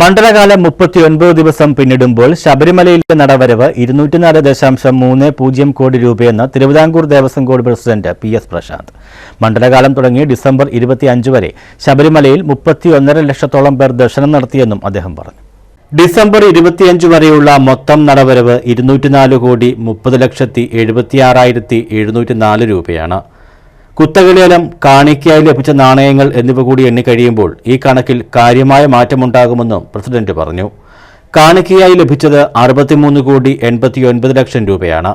മണ്ഡലകാലം മുപ്പത്തിയൊൻപത് ദിവസം പിന്നിടുമ്പോൾ ശബരിമലയിലെ നടവരവ് ഇരുന്നൂറ്റിനാല് ദശാംശം മൂന്ന് പൂജ്യം കോടി രൂപയെന്ന് Thiruvithamkoor Devaswom board president P S Prashanth. മണ്ഡലകാലം തുടങ്ങി ഡിസംബർ ഇരുപത്തിയഞ്ച് വരെ ശബരിമലയിൽ മുപ്പത്തിയൊന്നര ലക്ഷത്തോളം പേർ ദർശനം നടത്തിയെന്നും അദ്ദേഹം പറഞ്ഞു. ഡിസംബർ ഇരുപത്തിയഞ്ച് വരെയുള്ള മൊത്തം നടവരവ് ഇരുന്നൂറ്റിനാല് കോടി മുപ്പത് ലക്ഷത്തി എഴുപത്തിയാറായിരത്തി എഴുന്നൂറ്റി നാല് രൂപയാണ്. കുത്തകലേലം കാണിക്കയായി ലഭിച്ച നാണയങ്ങൾ എന്നിവ കൂടി എണ്ണിക്കഴിയുമ്പോൾ ഈ കണക്കിൽ കാര്യമായ മാറ്റമുണ്ടാകുമെന്നും പ്രസിഡന്റ് പറഞ്ഞു. കാണിക്കയായി ലഭിച്ചത് അറുപത്തിമൂന്ന് കോടി എൺപത്തിയൊൻപത് ലക്ഷം രൂപയാണ്.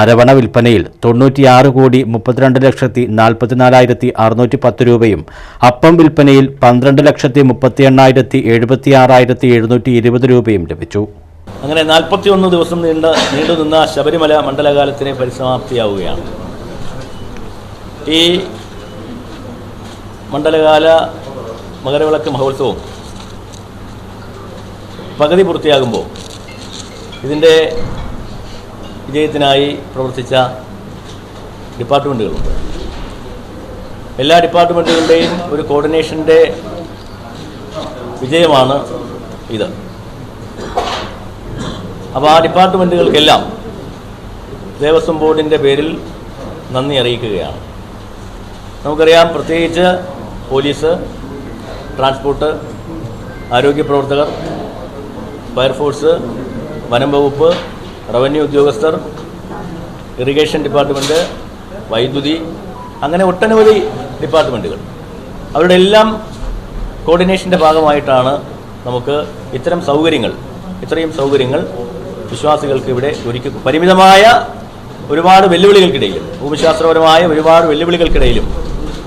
അരവണ വിൽപ്പനയിൽ തൊണ്ണൂറ്റിയാറ് കോടി മുപ്പത്തിരണ്ട് ലക്ഷത്തി നാൽപ്പത്തിനാലായിരത്തി അറുന്നൂറ്റി പത്ത് രൂപയും അപ്പം വിൽപ്പനയിൽ പന്ത്രണ്ട് ലക്ഷത്തി മുപ്പത്തി എണ്ണായിരത്തി എഴുപത്തിയാറായിരത്തി എഴുന്നൂറ്റി ഇരുപത് രൂപയും ലഭിച്ചു. അങ്ങനെ നാൽപ്പത്തിയൊന്ന് ദിവസം നീണ്ട നീണ്ടുനിന്ന ശബരിമല മണ്ഡലകാലത്തിന് പരിസമാപ്തിയാവുകയാണ്. ഈ മണ്ഡലകാല മകരവിളക്ക് മഹോത്സവം പകുതി പൂർത്തിയാകുമ്പോൾ ഇതിന്റെ വിജയത്തിനായി പ്രവർത്തിച്ച ഡിപ്പാർട്ട്മെന്റുകളുണ്ട്. എല്ലാ ഡിപ്പാർട്ട്മെന്റുകളുടെയും ഒരു കോർഡിനേഷന്റെ വിജയമാണ് ഇത്. അപ്പോൾ ആ ഡിപ്പാർട്ട്മെന്റുകൾക്കെല്ലാം ദേവസ്വം ബോർഡിന്റെ പേരിൽ നന്ദി അറിയിക്കുകയാണ്. നമുക്കറിയാം പ്രത്യേകിച്ച് പോലീസ് ട്രാൻസ്പോർട്ട് ആരോഗ്യ പ്രവർത്തകർ ഫയർഫോഴ്സ് വനം വകുപ്പ് റവന്യൂ ഉദ്യോഗസ്ഥർ ഇറിഗേഷൻ ഡിപ്പാർട്ട്മെന്റ് വൈദ്യുതി അങ്ങനെ ഒട്ടനവധി ഡിപ്പാർട്ട്മെന്റുകൾ അവരുടെ എല്ലാം കോർഡിനേഷന്റെ ഭാഗമായിട്ടാണ് നമുക്ക് ഇത്തരം സൗകര്യങ്ങൾ ഇത്രയും സൗകര്യങ്ങൾ വിശ്വാസികൾക്ക് ഇവിടെ ഒരുക്കി പരിമിതമായ ഒരുപാട് വെല്ലുവിളികൾക്കിടയിലും ഭൂമിശാസ്ത്രപരമായ ഒരുപാട് വെല്ലുവിളികൾക്കിടയിലും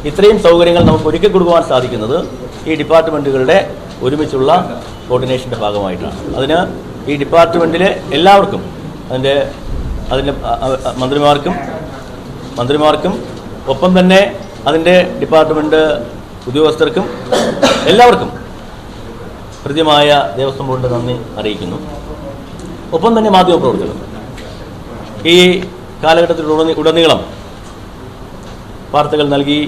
ഇത്രയും സൗകര്യങ്ങൾ നമുക്ക് ഒരുക്കി കൊടുക്കുവാൻ സാധിക്കുന്നത് ഈ ഡിപ്പാർട്ട്മെന്റുകളുടെ ഒരുമിച്ചുള്ള കോർഡിനേഷന്റെ ഭാഗമായിട്ടാണ്. അതിന് ഈ ഡിപ്പാർട്ട്മെന്റിലെ എല്ലാവർക്കും അതിന്റെ അതിന്റെ മന്ത്രിമാർക്കും മന്ത്രിമാർക്കും ഒപ്പം തന്നെ അതിന്റെ ഡിപ്പാർട്ട്മെന്റ് ഉദ്യോഗസ്ഥർക്കും എല്ലാവർക്കും കൃത്യമായ ദേവസ്വം ബോർഡിന്റെ നന്ദി അറിയിക്കുന്നു. ഒപ്പം തന്നെ മാധ്യമപ്രവർത്തകർ ഈ ഉടനീളം വാർത്തകൾ നൽകി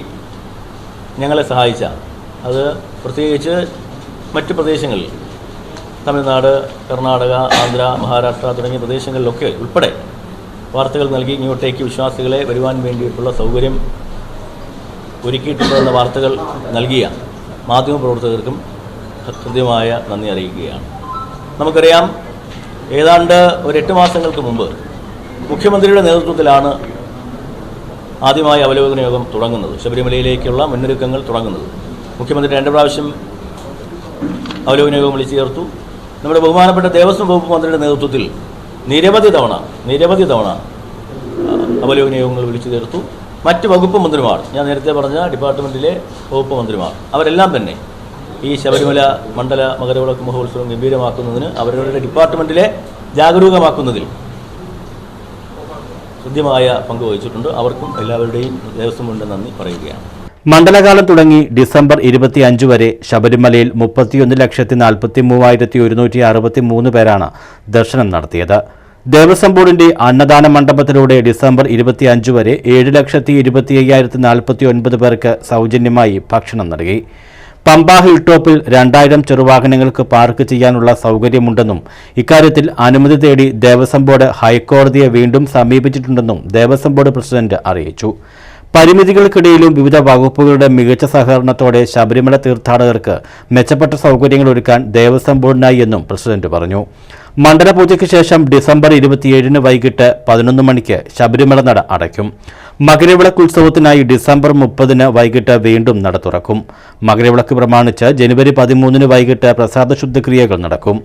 ഞങ്ങളെ സഹായിച്ച. അത് പ്രത്യേകിച്ച് മറ്റ് പ്രദേശങ്ങളിൽ തമിഴ്നാട് കർണാടക ആന്ധ്ര മഹാരാഷ്ട്ര തുടങ്ങിയ പ്രദേശങ്ങളിലൊക്കെ ഉൾപ്പെടെ വാർത്തകൾ നൽകി ഇങ്ങോട്ടേക്ക് വിശ്വാസികളെ വരുവാൻ വേണ്ടിയിട്ടുള്ള സൗകര്യം ഒരുക്കിയിട്ടുണ്ടെന്ന വാർത്തകൾ നൽകിയ മാധ്യമപ്രവർത്തകർക്കും ഹൃദ്യമായ നന്ദി അറിയിക്കുകയാണ്. നമുക്കറിയാം ഏതാണ്ട് ഒരു എട്ട് മാസങ്ങൾക്ക് മുമ്പ് മുഖ്യമന്ത്രിയുടെ നേതൃത്വത്തിലാണ് ആദ്യമായി അവലോകന യോഗം തുടങ്ങുന്നത്. ശബരിമലയിലേക്കുള്ള മുന്നൊരുക്കങ്ങൾ തുടങ്ങുന്നത്. മുഖ്യമന്ത്രി രണ്ട് പ്രാവശ്യം അവലോകന യോഗം വിളിച്ചു ചേർത്തു. നമ്മുടെ ബഹുമാനപ്പെട്ട ദേവസ്വം വകുപ്പ് മന്ത്രിയുടെ നേതൃത്വത്തിൽ നിരവധി തവണ നിരവധി തവണ അവലോകന യോഗങ്ങൾ വിളിച്ചു ചേർത്തു. മറ്റ് വകുപ്പ് മന്ത്രിമാർ ഞാൻ നേരത്തെ പറഞ്ഞ ഡിപ്പാർട്ട്മെന്റിലെ വകുപ്പ് മന്ത്രിമാർ അവരെല്ലാം തന്നെ ഈ ശബരിമല മണ്ഡല മകരവിളക്ക് മഹോത്സവം ഗംഭീരമാക്കുന്നതിന് അവരവരുടെ ഡിപ്പാർട്ട്മെന്റിലെ ജാഗരൂകമാക്കുന്നതിൽ കൃത്യമായ പങ്ക് വഹിച്ചിട്ടുണ്ട്. അവർക്കും എല്ലാവരുടെയും ദേവസ്വം കൊണ്ട് നന്ദി പറയുകയാണ്. മണ്ഡലകാലം തുടങ്ങി ഡിസംബർ ഇരുപത്തിയഞ്ച് വരെ ശബരിമലയിൽ മുപ്പത്തിയൊന്ന് ലക്ഷത്തി നാൽപ്പത്തി മൂവായിരത്തി ഒരുന്നൂറ്റി അറുപത്തി മൂന്ന് പേരാണ് ദർശനം നടത്തിയത്. ദേവസ്വം ബോർഡിന്റെ അന്നദാന മണ്ഡപത്തിലൂടെ ഡിസംബർ ഇരുപത്തിയഞ്ച് വരെ ഏഴ് ലക്ഷത്തി ഇരുപത്തി അയ്യായിരത്തി നാൽപ്പത്തി ഒൻപത് പേർക്ക് സൗജന്യമായി ഭക്ഷണം നൽകി. പമ്പ ഹിൽ ടോപ്പിൽ രണ്ടായിരം ചെറുവാഹനങ്ങൾക്ക് പാർക്ക് ചെയ്യാനുള്ള സൗകര്യമുണ്ടെന്നും ഇക്കാര്യത്തിൽ അനുമതി തേടി ദേവസ്വം ബോർഡ് ഹൈക്കോടതിയെ വീണ്ടും സമീപിച്ചിട്ടുണ്ടെന്നും ദേവസ്വം ബോർഡ് പ്രസിഡന്റ് അറിയിച്ചു. പരിമിതികൾക്കിടയിലും വിവിധ വകുപ്പുകളുടെ മികച്ച സഹകരണത്തോടെ ശബരിമല തീർത്ഥാടകർക്ക് മെച്ചപ്പെട്ട സൗകര്യങ്ങൾ ഒരുക്കാൻ ദേവസ്വം ബോർഡിനായി എന്നും പ്രസിഡന്റ് പറഞ്ഞു. മണ്ഡലപൂജയ്ക്ക് ശേഷം ഡിസംബർ ഇരുപത്തിയേഴിന് വൈകിട്ട് പതിനൊന്ന് മണിക്ക് ശബരിമല നട അടയ്ക്കും. മകരവിളക്ക് ഉത്സവത്തിനായി ഡിസംബർ മുപ്പതിന് വൈകിട്ട് വീണ്ടും നട തുറക്കും. മകരവിളക്ക് പ്രമാണിച്ച് ജനുവരി പതിമൂന്നിന് വൈകിട്ട് പ്രസാദ ശുദ്ധിക്രിയകൾ നടക്കും.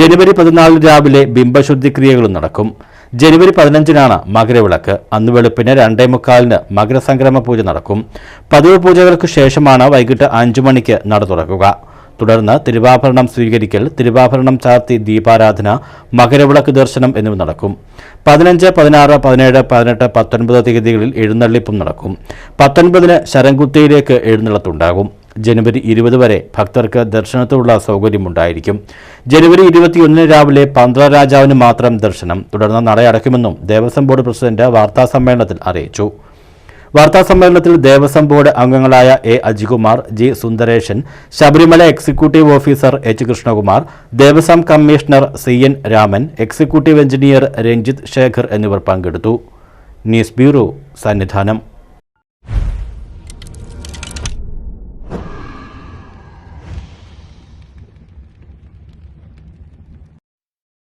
ജനുവരി പതിനാലിന് രാവിലെ ബിംബശുദ്ധിക്രിയകളും നടക്കും. ജനുവരി പതിനഞ്ചിനാണ് മകരവിളക്ക്. അന്ന് വെളുപ്പിന് രണ്ടേ മുക്കാലിന് മകരസംക്രമ പൂജ നടക്കും. പതിവ് പൂജകൾക്ക് ശേഷമാണ് വൈകിട്ട് അഞ്ചു മണിക്ക് നട തുറക്കുക. തുടർന്ന് തിരുവാഭരണം സ്വീകരിക്കൽ തിരുവാഭരണം ചാർത്തി ദീപാരാധന മകരവിളക്ക് ദർശനം എന്നിവ നടക്കും. പതിനഞ്ച് പതിനാറ് പതിനേഴ് പതിനെട്ട് പത്തൊൻപത് തീയതികളിൽ എഴുന്നള്ളിപ്പും നടക്കും. പത്തൊൻപതിന് ശരംകുത്തിയിലേക്ക് എഴുന്നള്ളത്തുണ്ടാകും. ജനുവരി ഇരുപത് വരെ ഭക്തർക്ക് ദർശനത്തിനുള്ള സൗകര്യമുണ്ടായിരിക്കും. ജനുവരി ഇരുപത്തിയൊന്നിന് രാവിലെ പന്ത്ര രാജാവിന് മാത്രം ദർശനം. തുടർന്ന് നടയടക്കുമെന്നും ദേവസ്വം ബോർഡ് പ്രസിഡന്റ് വാർത്താസമ്മേളനത്തിൽ അറിയിച്ചു. വാർത്താസമ്മേളനത്തിൽ ദേവസ്വം ബോർഡ് അംഗങ്ങളായ A Ajikumar G Sundaresan Sabarimala executive officer H Krishnakumar Devaswom commissioner C N Raman executive engineer Ranjith Sekhar എന്നിവർ പങ്കെടുത്തു. News bureau Sannidhanam.